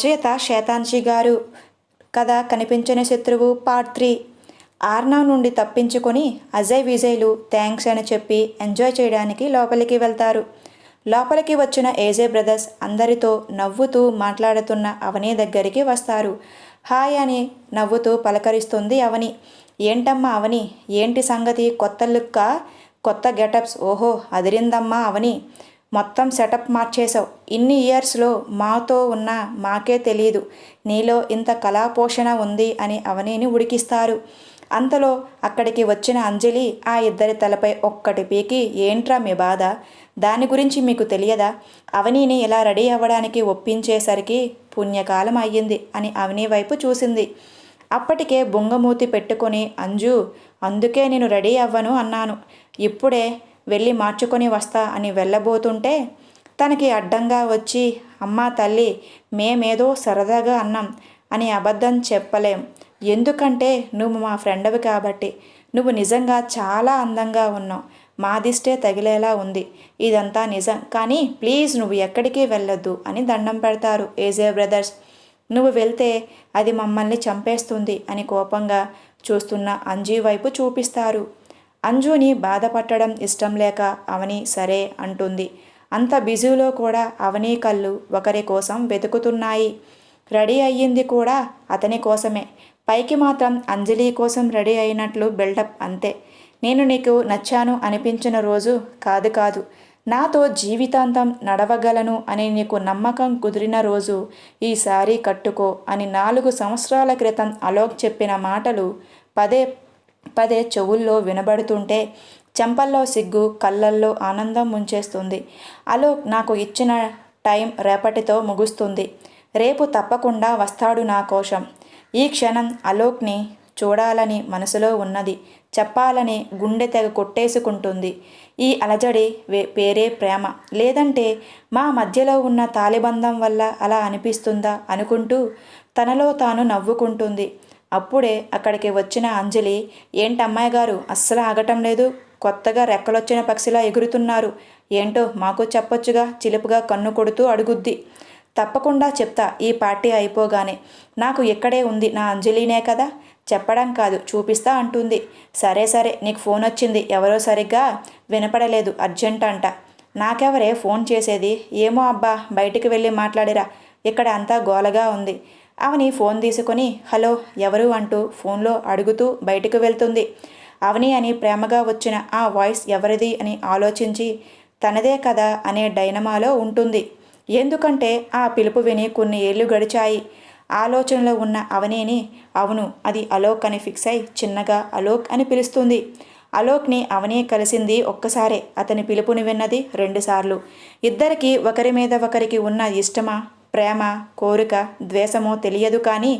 రచయిత శేతాన్షి గారు కథ కనిపించని శత్రువు పార్ట్ త్రీ. ఆర్నా నుండి తప్పించుకొని అజయ్ విజయ్లు థ్యాంక్స్ అని చెప్పి ఎంజాయ్ చేయడానికి లోపలికి వెళ్తారు. లోపలికి వచ్చిన ఏజే బ్రదర్స్ అందరితో నవ్వుతూ మాట్లాడుతున్న అవని దగ్గరికి వస్తారు. హాయ్ అని నవ్వుతూ పలకరిస్తుంది అవని. ఏంటమ్మా అవని? ఏంటి సంగతి? కొత్త లుక్క? కొత్త గెటప్స్? ఓహో అదిరిందమ్మా అవని. మొత్తం సెటప్ మార్చేశావు. ఇన్ని ఇయర్స్లో మాతో ఉన్న మాకే తెలియదు నీలో ఇంత కళాపోషణ ఉంది అని అవనీని ఉడికిస్తారు. అంతలో అక్కడికి వచ్చిన అంజలి ఆ ఇద్దరి తలపై ఒక్కటి పీకి ఏంట్రా మీ బాధ? దాని గురించి మీకు తెలియదా? అవనీని ఇలా రెడీ అవ్వడానికి ఒప్పించేసరికి పుణ్యకాలం అయ్యింది అని అవని వైపు చూసింది. అప్పటికే బొంగమూతి పెట్టుకొని అంజు అందుకే నేను రెడీ అవ్వను అన్నాను. ఇప్పుడే వెళ్ళి మార్చుకొని వస్తా అని వెళ్ళబోతుంటే తనకి అడ్డంగా వచ్చి అమ్మా తల్లి మేమేదో సరదాగా అన్నాం అని అబద్ధం చెప్పలేం. ఎందుకంటే నువ్వు మా ఫ్రెండ్వి కాబట్టి. నువ్వు నిజంగా చాలా అందంగా ఉన్నావు. మా దిష్టే తగిలేలా ఉంది. ఇదంతా నిజం. కానీ ప్లీజ్ నువ్వు ఎక్కడికి వెళ్ళొద్దు అని దండం పెడతారు ఏజే బ్రదర్స్. నువ్వు వెళ్తే అది మమ్మల్ని చంపేస్తుంది అని కోపంగా చూస్తున్న అంజీ వైపు చూపిస్తారు. అంజుని బాధపట్టడం ఇష్టం లేక అవని సరే అంటుంది. అంత బిజీలో కూడా అవని కళ్ళు ఒకరి కోసం వెతుకుతున్నాయి. రెడీ అయ్యింది కూడా అతని కోసమే. పైకి మాత్రం అంజలి కోసం రెడీ అయినట్లు బిల్డప్ అంతే. నేను నీకు నచ్చాను అనిపించిన రోజు కాదు కాదు. నాతో జీవితాంతం నడవగలను అని నీకు నమ్మకం కుదిరిన రోజు ఈ కట్టుకో అని నాలుగు సంవత్సరాల క్రితం అలోక్ చెప్పిన మాటలు పదే పదే చెవుల్లో వినబడుతుంటే చెంపల్లో సిగ్గు కళ్ళల్లో ఆనందం ముంచేస్తుంది. అలోక్ నాకు ఇచ్చిన టైం రేపటితో ముగుస్తుంది. రేపు తప్పకుండా వస్తాడు నా కోసం ఈ క్షణం అలోక్ని చూడాలని మనసులో ఉన్నది. చెప్పాలని గుండె తెగ కొట్టేసుకుంటుంది. ఈ అలజడి వే పేరే ప్రేమ. లేదంటే మా మధ్యలో ఉన్న తాలిబంధం వల్ల అలా అనిపిస్తుందా అనుకుంటూ తనలో తాను నవ్వుకుంటుంది. అప్పుడే అక్కడికి వచ్చిన అంజలి ఏంటమ్మాయి గారు అస్సలు ఆగటం లేదు. కొత్తగా రెక్కలొచ్చిన పక్షిలా ఎగురుతున్నారు. ఏంటో మాకు చెప్పొచ్చుగా చిలుపుగా కన్ను కొడుతూ అడుగుద్ది. తప్పకుండా చెప్తా ఈ పార్టీ అయిపోగానే. నాకు ఇక్కడే ఉంది నా అంజలినే కదా. చెప్పడం కాదు చూపిస్తా అంటుంది. సరే సరే నీకు ఫోన్ వచ్చింది ఎవరో సరిగ్గా వినపడలేదు అర్జెంట్ అంట. నాకెవరే ఫోన్ చేసేది? ఏమో అబ్బా బయటికి వెళ్ళి మాట్లాడిరా. ఇక్కడ అంతా గోలగా ఉంది. అవని ఫోన్ తీసుకొని హలో ఎవరు? అంటూ ఫోన్లో అడుగుతూ బయటకు వెళ్తుంది. అవని అని ప్రేమగా వచ్చిన ఆ వాయిస్ ఎవరిది అని ఆలోచించి తనదే కదా అనే డైనమాలో ఉంటుంది. ఎందుకంటే ఆ పిలుపు విని కొన్ని ఏళ్ళు గడిచాయి. ఆలోచనలో ఉన్న అవనీని అవును అది అలోక్ అని ఫిక్స్ అయి చిన్నగా అలోక్ అని పిలుస్తుంది. అలోక్ని అవనీ కలిసింది ఒక్కసారే. అతని పిలుపుని విన్నది రెండుసార్లు ఇద్దరికి ఒకరి మీద ఒకరికి ఉన్న ఇష్టమా? ప్రేమ కోరిక ద్వేషమో తెలియదు కానీ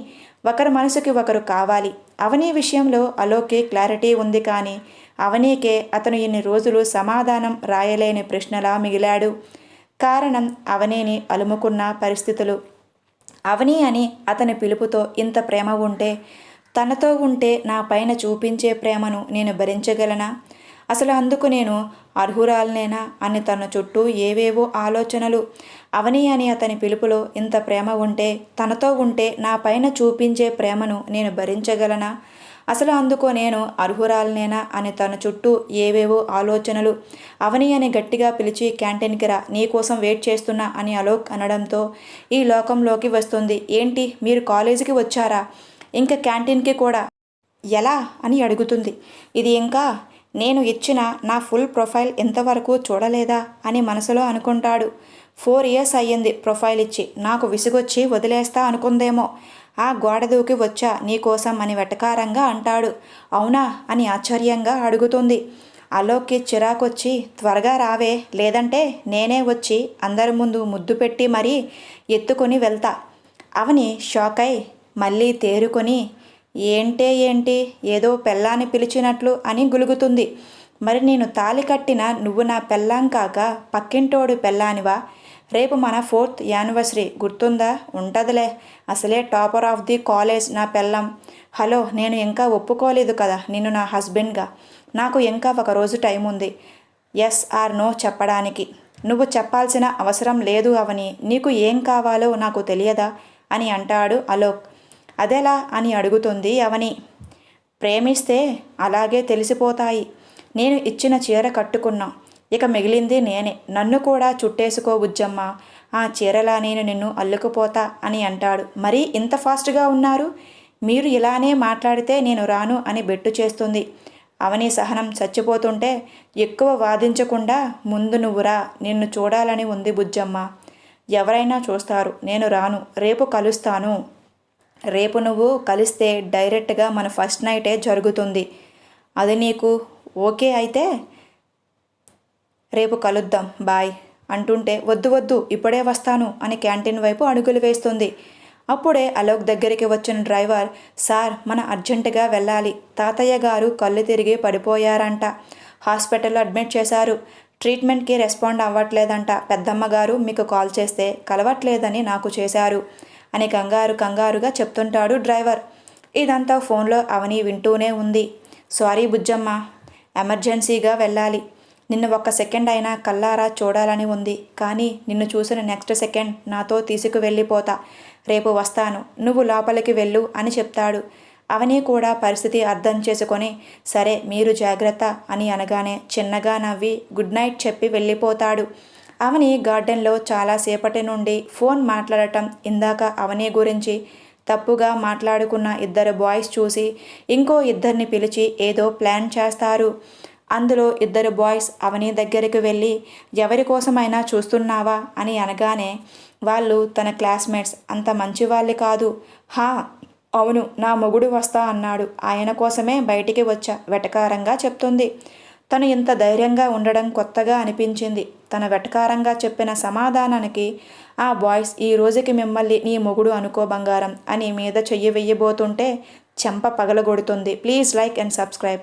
ఒకరి మనసుకి ఒకరు కావాలి. అవనీ విషయంలో అలోకి క్లారిటీ ఉంది కానీ అవనీకే అతను ఇన్ని రోజులు సమాధానం రాయలేని ప్రశ్నలా మిగిలాడు. కారణం అవనీని అలుముకున్న పరిస్థితులు. అవని అని అతని పిలుపుతో ఇంత ప్రేమ ఉంటే తనతో ఉంటే నా పైన చూపించే ప్రేమను నేను భరించగలనా? అసలు అందుకు నేను అర్హురాలనేనా? అని తన చుట్టూ ఏవేవో ఆలోచనలు. అవని అని అతని పిలుపులో ఇంత ప్రేమ ఉంటే తనతో ఉంటే నా పైన చూపించే ప్రేమను నేను భరించగలనా? అసలు అందుకో నేను అర్హురాలనేనా? అని తన చుట్టూ ఏవేవో ఆలోచనలు. అవని అని గట్టిగా పిలిచి క్యాంటీన్కి రా నీకోసం వెయిట్ చేస్తున్నా అని అలోక్ అనడంతో ఈ లోకంలోకి వస్తుంది. ఏంటి? మీరు కాలేజీకి వచ్చారా? ఇంకా క్యాంటీన్కి కూడా? ఎలా? అని అడుగుతుంది. ఇది ఇంకా నేను ఇచ్చిన నా ఫుల్ ప్రొఫైల్ ఇంతవరకు చూడలేదా అని మనసులో అనుకుంటాడు. ఫోర్ ఇయర్స్ అయ్యింది ప్రొఫైల్ ఇచ్చి. నాకు విసుగొచ్చి వదిలేస్తా అనుకుందేమో. ఆ గోడ దూకి వచ్చా నీకోసం అని వెటకారంగా అంటాడు. అవునా అని ఆశ్చర్యంగా అడుగుతుంది. అలోక్కి చిరాకొచ్చి త్వరగా రావే లేదంటే నేనే వచ్చి అందరి ముందు ముద్దు పెట్టి మరీ ఎత్తుకొని వెళ్తా. అవని షాక్ అయి మళ్ళీ తేరుకొని ఏంటే ఏంటి? ఏదో పెళ్ళాన్ని పిలిచినట్లు అని గులుగుతుంది. మరి నేను తాలి కట్టిన నువ్వు నా పెళ్ళాం కాక పక్కింటోడు పెళ్ళానివా? రేపు మన ఫోర్త్ యానివర్సరీ గుర్తుందా? ఉంటుందిలే. అసలే టాపర్ ఆఫ్ ది కాలేజ్ నా పెళ్ళం. హలో నేను ఇంకా ఒప్పుకోలేదు కదా నిన్ను నా హస్బెండ్గా. నాకు ఇంకా ఒక రోజు టైం ఉంది. ఎస్ ఆర్ నో చెప్పడానికి. నువ్వు చెప్పాల్సిన అవసరం లేదు అవని. నీకు ఏం కావాలో నాకు తెలియదా? అని అంటాడు అలోక్. అదెలా అని అడుగుతుంది అవని. ప్రేమిస్తే అలాగే తెలిసిపోతాయి. నేను ఇచ్చిన చీర కట్టుకున్నా. ఇక మిగిలింది నేనే. నన్ను కూడా చుట్టేసుకో బుజ్జమ్మ. ఆ చీరలా నేను నిన్ను అల్లుకుపోతా అని అంటాడు. మరీ ఇంత ఫాస్ట్గా ఉన్నారు? మీరు ఇలానే మాట్లాడితే నేను రాను అని బెట్టు చేస్తుంది. అవని సహనం చచ్చిపోతుంటే ఎక్కువ వాదించకుండా ముందు నువ్వురా నిన్ను చూడాలని ఉంది బుజ్జమ్మ. ఎవరైనా చూస్తారు. నేను రాను. రేపు కలుస్తాను. రేపు నువ్వు కలిస్తే డైరెక్ట్గా మన ఫస్ట్ నైటే జరుగుతుంది. అది నీకు ఓకే అయితే రేపు కలుద్దాం. బాయ్. అంటుంటే వద్దు వద్దు ఇప్పుడే వస్తాను అని క్యాంటీన్ వైపు అడుగులు వేస్తుంది. అప్పుడే అలోక్ దగ్గరికి వచ్చిన డ్రైవర్ సార్ మన అర్జెంటుగా వెళ్ళాలి. తాతయ్య గారు కళ్ళు తిరిగి పడిపోయారంట. హాస్పిటల్లో అడ్మిట్ చేశారు. ట్రీట్మెంట్కి రెస్పాండ్ అవ్వట్లేదంట. పెద్దమ్మ గారు మీకు కాల్ చేస్తే కలవట్లేదని నాకు చేశారు. అని కంగారు కంగారుగా చెప్తుంటాడు డ్రైవర్. ఇదంతా ఫోన్లో అవని వింటూనే ఉంది. సారీ బుజ్జమ్మ ఎమర్జెన్సీగా వెళ్ళాలి. నిన్ను ఒక్క సెకండ్ అయినా కల్లారా చూడాలని ఉంది. కానీ నిన్ను చూసిన నెక్స్ట్ సెకండ్ నాతో తీసుకువెళ్ళిపోతా. రేపు వస్తాను. నువ్వు లోపలికి వెళ్ళు అని చెప్తాడు. అవని కూడా పరిస్థితి అర్థం చేసుకొని సరే మీరు జాగ్రత్త అని అనగానే చిన్నగా నవ్వి గుడ్ నైట్ చెప్పి వెళ్ళిపోతాడు. అవని గార్డెన్లో చాలాసేపటి నుండి ఫోన్ మాట్లాడటం ఇందాక అవని గురించి తప్పుగా మాట్లాడుకున్న ఇద్దరు బాయ్స్ చూసి ఇంకో ఇద్దరిని పిలిచి ఏదో ప్లాన్ చేస్తారు. అందులో ఇద్దరు బాయ్స్ అవని దగ్గరికి వెళ్ళి ఎవరి కోసమైనా చూస్తున్నావా? అని అనగానే వాళ్ళు తన క్లాస్మేట్స్ అంత మంచివాళ్ళు కాదు. హా అవును నా మొగుడు వస్తా అన్నాడు. ఆయన కోసమే బయటికి వచ్చా వెటకారంగా చెప్తుంది. తను ఇంత ధైర్యంగా ఉండడం కొత్తగా అనిపించింది. తన వెటకారంగా చెప్పిన సమాధానానికి ఆ బాయ్స్ ఈ రోజుకి మిమ్మల్ని నీ మొగుడు అనుకో బంగారం అని మీద చెయ్యి వెయ్యబోతుంటే చెంప పగలగొడుతుంది. Please like and subscribe.